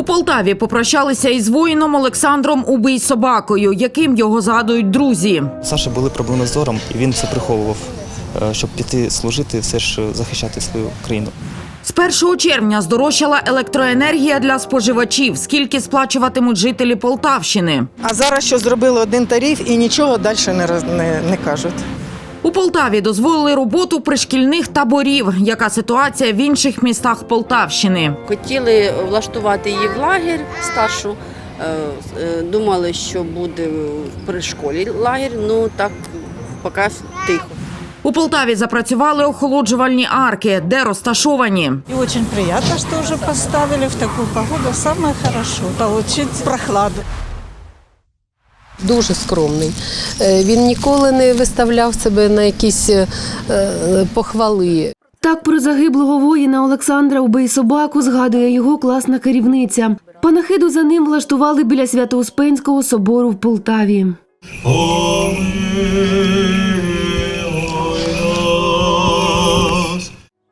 У Полтаві попрощалися із воїном Олександром Убий собакою, яким його згадують друзі. Саша були проблеми з зором, і він це приховував, е, щоб піти служити, все ж захищати свою країну. З 1 червня здорожчала електроенергія для споживачів. Скільки сплачуватимуть жителі Полтавщини? А зараз що зробили один тариф і нічого далі не, не, не кажуть. У Полтаві дозволили роботу пришкільних таборів. Яка ситуація в інших містах Полтавщини? Хотіли влаштувати її в лагерь старшу. е, е, Думали, що буде при школі лагерь, ну так поки тихо. У Полтаві запрацювали охолоджувальні арки, де розташовані. И очень приятно, что уже поставили в такую погоду. Самое хорошо получить прохладу. Дуже скромний. Е, Він ніколи не виставляв себе на якісь е, похвали. Так про загиблого воїна Олександра Убий собаку згадує його класна керівниця. Панахиду за ним влаштували біля Свято-Успенського собору в Полтаві.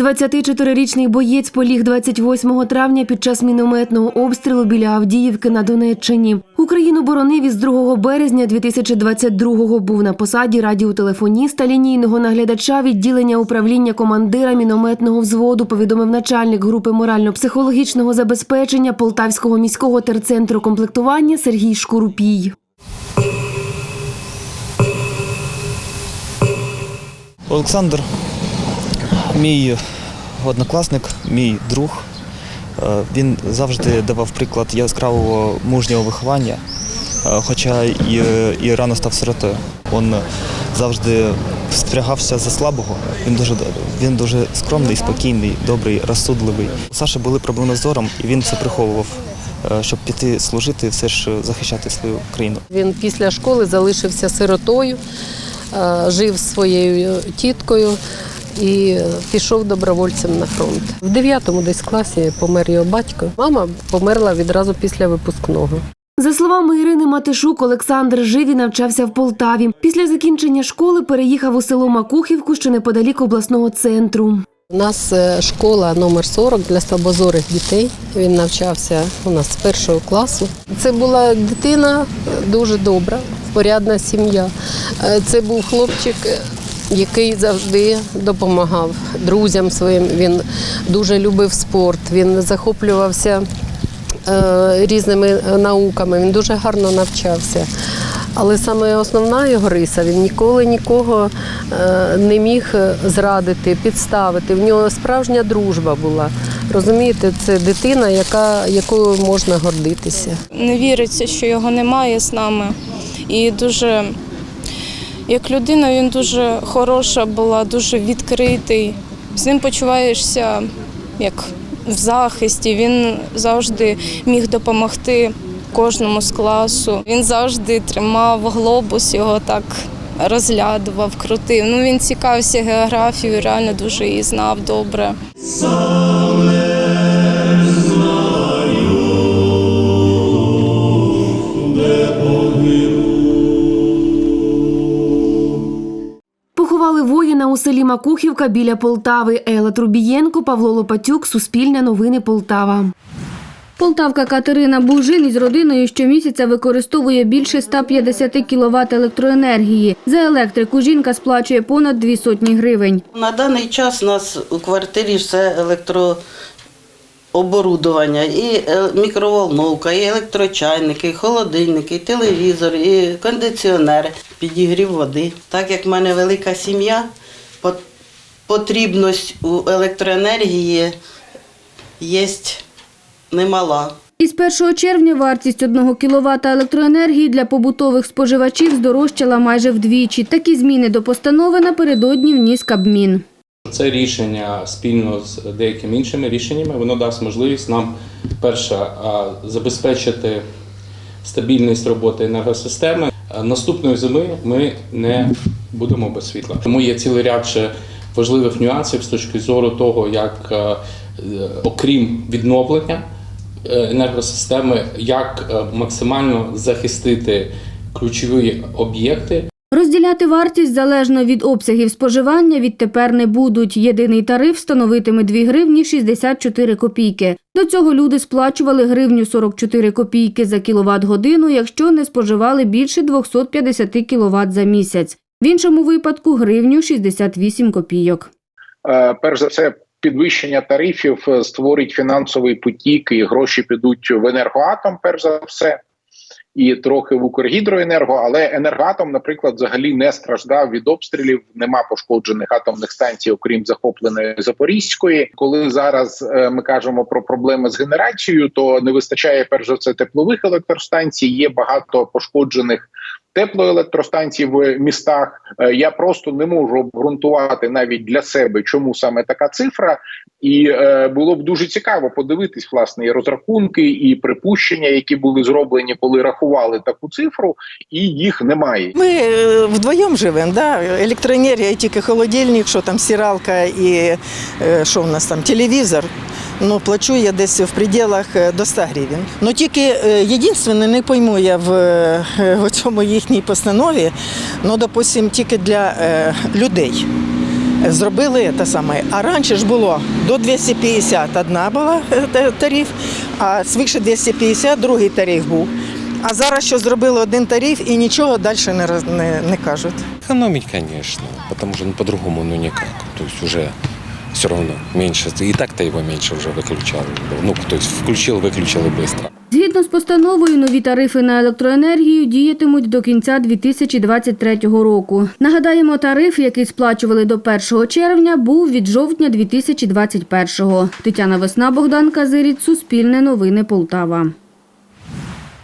24-річний боєць поліг 28 травня під час мінометного обстрілу біля Авдіївки на Донеччині. Україну боронив із 2 березня 2022-го. Був на посаді радіотелефоніста лінійного наглядача відділення управління командира мінометного взводу. Повідомив начальник групи морально-психологічного забезпечення Полтавського міського терцентру комплектування Сергій Шкурупій. Олександр, мій однокласник, мій друг. Е, Він завжди давав приклад яскравого мужнього виховання, е, хоча і, і рано став сиротою. Він завжди спрягався за слабого. Він дуже, він дуже скромний, спокійний, добрий, розсудливий. У Саші були проблеми з зором, і він це приховував, е, щоб піти служити, все ж захищати свою країну. Він після школи залишився сиротою, жив своєю тіткою і пішов добровольцем на фронт. В 9 десь класі помер його батько. Мама померла відразу після випускного. За словами Ірини Матишук, Олександр жив і навчався в Полтаві. Після закінчення школи переїхав у село Макухівку, що неподалік обласного центру. У нас е, школа номер 40 для слабозорих дітей. Він навчався у нас з першого класу. Це була дитина е, дуже добра, порядна сім'я. Е, Це був хлопчик, який завжди допомагав друзям своїм. Він дуже любив спорт, він захоплювався е, різними е, науками, він дуже гарно навчався. Але саме основна його риса, він ніколи нікого е, не міг зрадити, підставити. В нього справжня дружба була. Розумієте, це дитина, яка, якою можна гордитися. не віриться, що його немає з нами. І дуже, як людина, він дуже хороша була, дуже відкритий. З ним почуваєшся як в захисті. Він завжди міг допомогти кожному з класу. Він завжди тримав глобус, його так розглядував, крутив. Ну, він цікавився географією, реально дуже її знав добре. Поховали воїна у селі Макухівка біля Полтави. Ела Трубієнко, Павло Лопатюк, Суспільне новини Полтава. Полтавка Катерина Бужин із родиною щомісяця використовує більше 150 кВт електроенергії. За електрику жінка сплачує понад дві сотні гривень. На даний час у нас у квартирі все електрооборудування, і е, мікроволновка, і електрочайники, і холодильники, і телевізор, і кондиціонери, підігрів води. Так як в мене велика сім'я, потрібність у електроенергії є немала. Із 1 червня вартість 1 кВт електроенергії для побутових споживачів здорожчала майже вдвічі. Такі зміни до постанови напередодні вніс Кабмін. Це рішення спільно з деякими іншими рішеннями. Воно дасть можливість нам перше забезпечити стабільність роботи енергосистеми. А Наступної зими ми не будемо без світла. Тому є цілий ряд ще важливих нюансів з точки зору того, як е, е, окрім відновлення е, енергосистеми, як е, максимально захистити ключові об'єкти Розділяти вартість залежно від обсягів споживання відтепер не будуть. Єдиний тариф становитиме 2 гривні 64 копійки. До цього люди сплачували гривню 44 копійки за кіловат-годину, якщо не споживали більше 250 кіловат за місяць. В іншому випадку гривню 68 копійок. Е, перш за все, підвищення тарифів е, створить фінансовий потік, і гроші підуть в енергоатом, перш за все, і трохи в Укргідроенерго. Але енергоатом, наприклад, взагалі не страждав від обстрілів. Нема пошкоджених атомних станцій, окрім захопленої Запорізької. Коли зараз е, ми кажемо про проблеми з генерацією, то не вистачає перш за все теплових електростанцій. Є багато пошкоджених теплоелектростанцій в містах. Е, Я просто не можу обґрунтувати навіть для себе, чому саме така цифра. І е, було б дуже цікаво подивитись власне і розрахунки, і припущення, які були зроблені, коли рахували таку цифру, і їх немає. Ми е, вдвоєм живемо, да? електроенергія, тільки холодильник, що там стиралка і що в нас там, телевізор. Ну, плачу я десь в пределах е, до 100 гривень. Ну тільки е, єдине, не пойму я в, е, в цьому їхній постанові, ну, допустим, тільки для людей. Зробили те саме. А раніше ж було до 250 одна була тариф, а свише 250 другий тариф був. А зараз що зробили один тариф і нічого далі не, не, не кажуть. Экономить, конечно, потому что ну, по-другому ну никак. То есть уже все равно меньше. И так-то его меньше уже выключал. Ну, то есть включил, выключил и быстро. Згідно з постановою, нові тарифи на електроенергію діятимуть до кінця 2023 року. Нагадаємо, тариф, який сплачували до 1 червня, був від жовтня 2021-го. Тетяна Весна, Богдан Казиріць, Суспільне новини Полтава.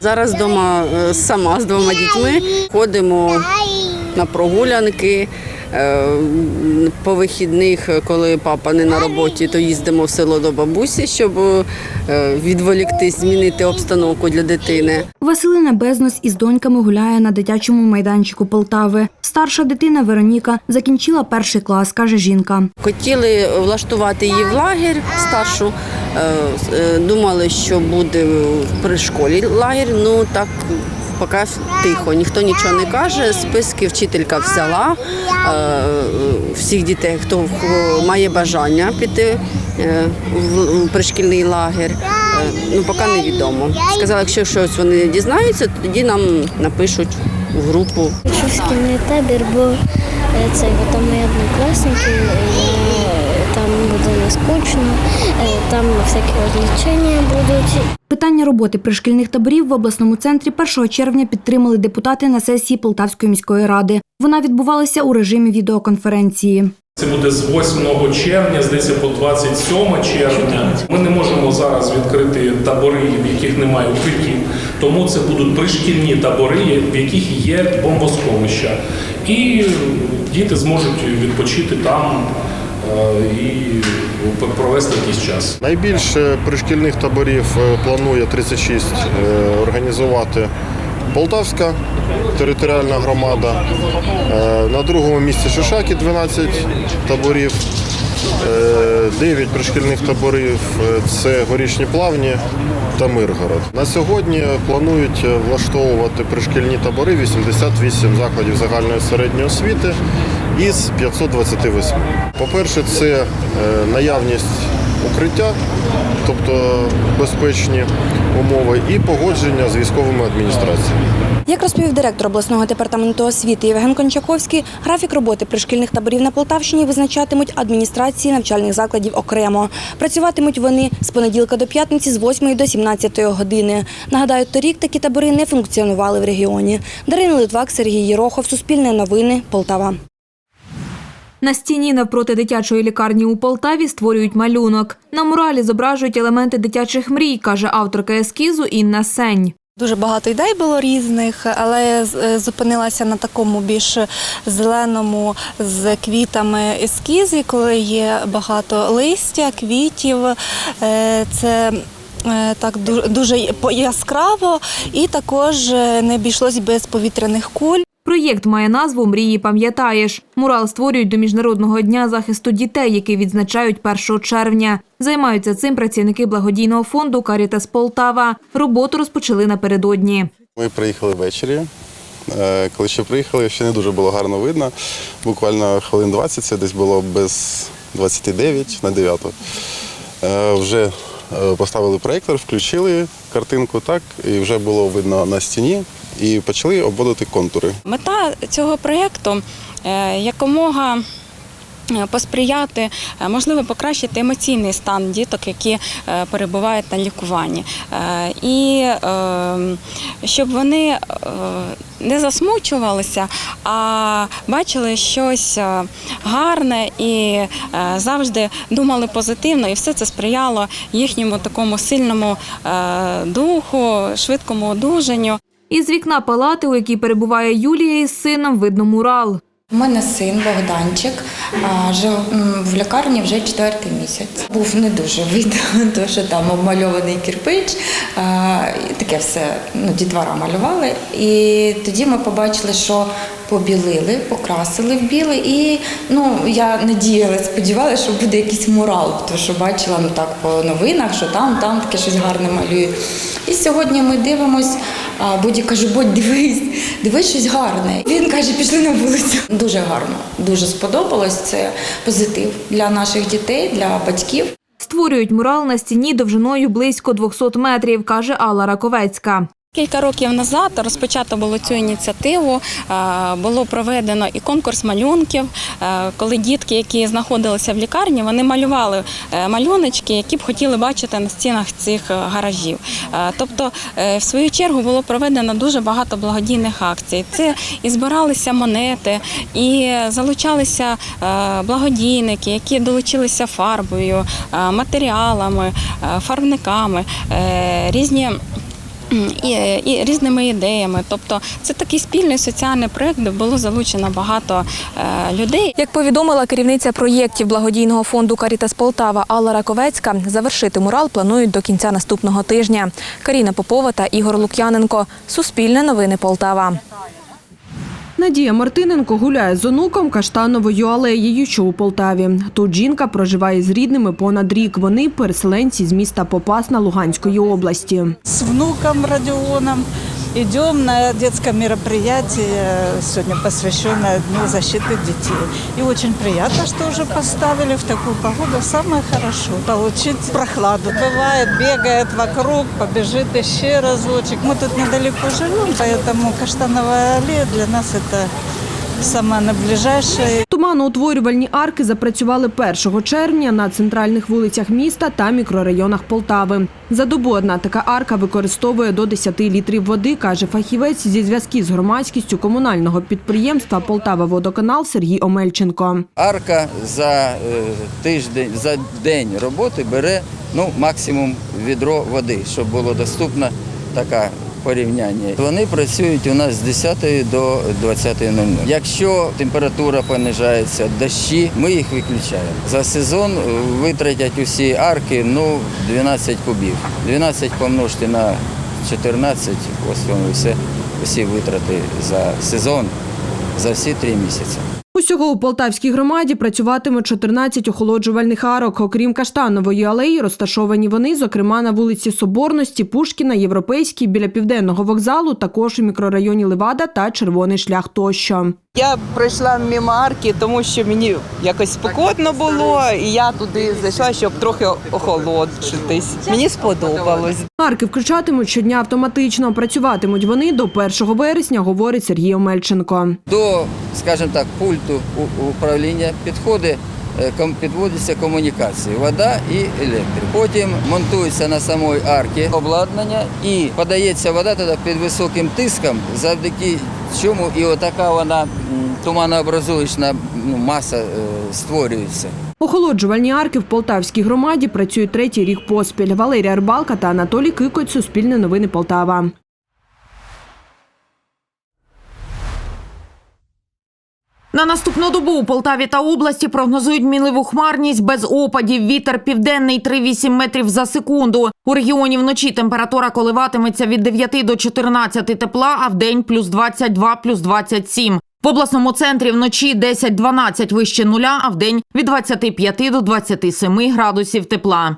Зараз вдома е, сама з двома дітьми ходимо на прогулянки. Е, По вихідних, коли папа не на роботі, то їздимо в село до бабусі, щоб е, відволіктись, змінити обстановку для дитини. Василина Безнос із доньками гуляє на дитячому майданчику Полтави. Старша дитина Вероніка закінчила перший клас, каже жінка. Хотіли влаштувати її в лагерь старшу. е, е, Думали, що буде при школі лагерь. Ну так поки тихо, ніхто нічого не каже. Списки вчителька взяла е, всіх дітей, хто має бажання піти е, в пришкільний лагерь. Е, Ну, поки невідомо. Сказали, якщо щось вони дізнаються, тоді нам напишуть в групу. Шкільний табір, бо це бо там мої однокласники, буде не скучно, е, там всякі розвлечення будуть. Питання роботи пришкільних таборів в обласному центрі 1 червня підтримали депутати на сесії Полтавської міської ради. Вона відбувалася у режимі відеоконференції. Це буде з 8 червня, здається, по 27 червня. Ми не можемо зараз відкрити табори, в яких немає укриттів. Тому це будуть пришкільні табори, в яких є бомбосховища. І діти зможуть відпочити там і провести якийсь час. Найбільше пришкільних таборів е, планує 36 е, організувати Полтавська територіальна громада. Е, На другому місці Шишаки 12 таборів. 9 пришкільних таборів е, це горішні плавні та Миргород. На сьогодні планують е, влаштовувати пришкільні табори 88 закладів загальної середньої освіти із 528. По-перше, це е, наявність укриття, тобто безпечні умови, і погодження з військовими адміністраціями. Як розповів директор обласного департаменту освіти Євген Кончаковський, графік роботи пришкільних таборів на Полтавщині визначатимуть адміністрації навчальних закладів окремо. Працюватимуть вони з понеділка до п'ятниці з 8 до 17 години. Нагадаю, торік такі табори не функціонували в регіоні. Дарина Литвак, Сергій Єрохов, Суспільне новини, Полтава. На стіні навпроти дитячої лікарні у Полтаві створюють малюнок. На муралі зображують елементи дитячих мрій, каже авторка ескізу Інна Сень. Дуже багато ідей було різних, але е, зупинилася на такому більш зеленому з квітами ескізі, коли є багато листя, квітів. Е, Це е, так ду- дуже яскраво, і також не обійшлось без повітряних куль. Проєкт має назву Мрії пам'ятаєш. Мурал створюють до Міжнародного дня захисту дітей, який відзначають 1 червня. Займаються цим працівники благодійного фонду Карітас Полтава. Роботу розпочали напередодні. Ми приїхали ввечері Е, Коли ще приїхали, ще не дуже було гарно видно. Буквально хвилин 20, це десь було без 29 на 9. Е, Вже е, поставили проєктор, включили картинку так, і вже було видно на стіні, і почали обводити контури. Мета цього проєкту е, якомога е, посприяти, е, можливо, покращити емоційний стан діток, які перебувають на лікуванні. І щоб вони не засмучувалися, а бачили щось гарне і завжди думали позитивно, і все це сприяло їхньому такому сильному духу, швидкому одужанню. Із вікна палати, у якій перебуває Юлія із сином, видно мурал. У мене син Богданчик жив в лікарні вже четвертий місяць. Був не дуже видно, тому що там обмальований і таке все ну, дітвора малювали. І тоді ми побачили, що побілили, покрасили в біле, і ну я надіялася, сподівалася, що буде якийсь мурал, тому що бачила ну так по новинах, що там, там таке щось гарне малюють. І сьогодні ми дивимось, а Боді каже, Бодь, дивись, дивись щось гарне. Він каже, пішли на вулицю. Дуже гарно, дуже сподобалось. Це позитив для наших дітей, для батьків. Створюють мурал на стіні довжиною близько 200 метрів, каже Алла Раковецька. Кілька років назад розпочато було цю ініціативу. е, Було проведено і конкурс малюнків, е, коли дітки, які знаходилися в лікарні, вони малювали е, малюночки, які б хотіли бачити на стінах цих гаражів. Тобто, в свою чергу було проведено дуже багато благодійних акцій. Це і збиралися монети, і залучалися благодійники, які долучилися фарбою, матеріалами, фарбниками, різні. І, і різними ідеями, тобто це такий спільний соціальний проект, де було залучено багато е, людей. Як повідомила керівниця проєктів благодійного фонду Карітас Полтава Алла Раковецька, завершити мурал планують до кінця наступного тижня. Каріна Попова та Ігор Лук'яненко. Суспільне новини Полтава. Надія Мартиненко гуляє з онуком каштановою алеєю, що у Полтаві. Тут жінка проживає з рідними понад рік. Вони переселенці з міста Попасна Луганської області. З внуком Родионом идем на детское мероприятие, сегодня посвященное Дню защиты детей. И очень приятно, что уже поставили в такую погоду. Самое хорошо получить прохладу. Бывает, бегает вокруг, побежит еще разочек. Мы тут недалеко живем, поэтому Каштановая аллея для нас это самое наиближайшее. Туманоутворювальні арки запрацювали 1 червня на центральних вулицях міста та мікрорайонах Полтави. За добу одна така арка використовує до 10 літрів води, каже фахівець зі зв'язків з громадськістю комунального підприємства Полтава Водоканал Сергій Омельченко. Арка за е, тиждень, за день роботи бере ну, максимум відро води, щоб було доступно таке порівняння. Вони працюють у нас з 10 до 20.00. Якщо температура понижається, дощі, ми їх виключаємо. За сезон витратять усі арки ну, 12 кубів. 12 помножити на 14, ось воно все, усі витрати за сезон, за всі три місяці. Усього у Полтавській громаді працюватиме 14 охолоджувальних арок. Окрім Каштанової алеї, розташовані вони, зокрема, на вулиці Соборності, Пушкіна, Європейській, біля південного вокзалу, також у мікрорайоні Левада та Червоний шлях тощо. Я пройшла мимо арки, тому що мені якось спекотно було, і я туди зайшла, щоб трохи охолодшитись. Мені сподобалось. Арки включатимуть щодня автоматично. Працюватимуть вони до 1 вересня, говорить Сергій Омельченко. До, скажімо так, пульту управління підходить, е, підводяться комунікації, вода і електрик. Потім монтується на самої арки обладнання і подається вода тоді під високим тиском, завдяки чому і отака вона туманообразуючна ну, маса е, створюється. Охолоджувальні арки в Полтавській громаді працюють третій рік поспіль. Валерія Рбалка та Анатолій Кикоць Суспільне новини Полтава. На наступну добу у Полтаві та області прогнозують мінливу хмарність без опадів. Вітер південний 3,8 метрів за секунду. У регіоні вночі температура коливатиметься від 9 до 14 тепла, а вдень плюс 22, плюс 27. В обласному центрі вночі 10-12 вище нуля, а вдень від 25 до 27 градусів тепла.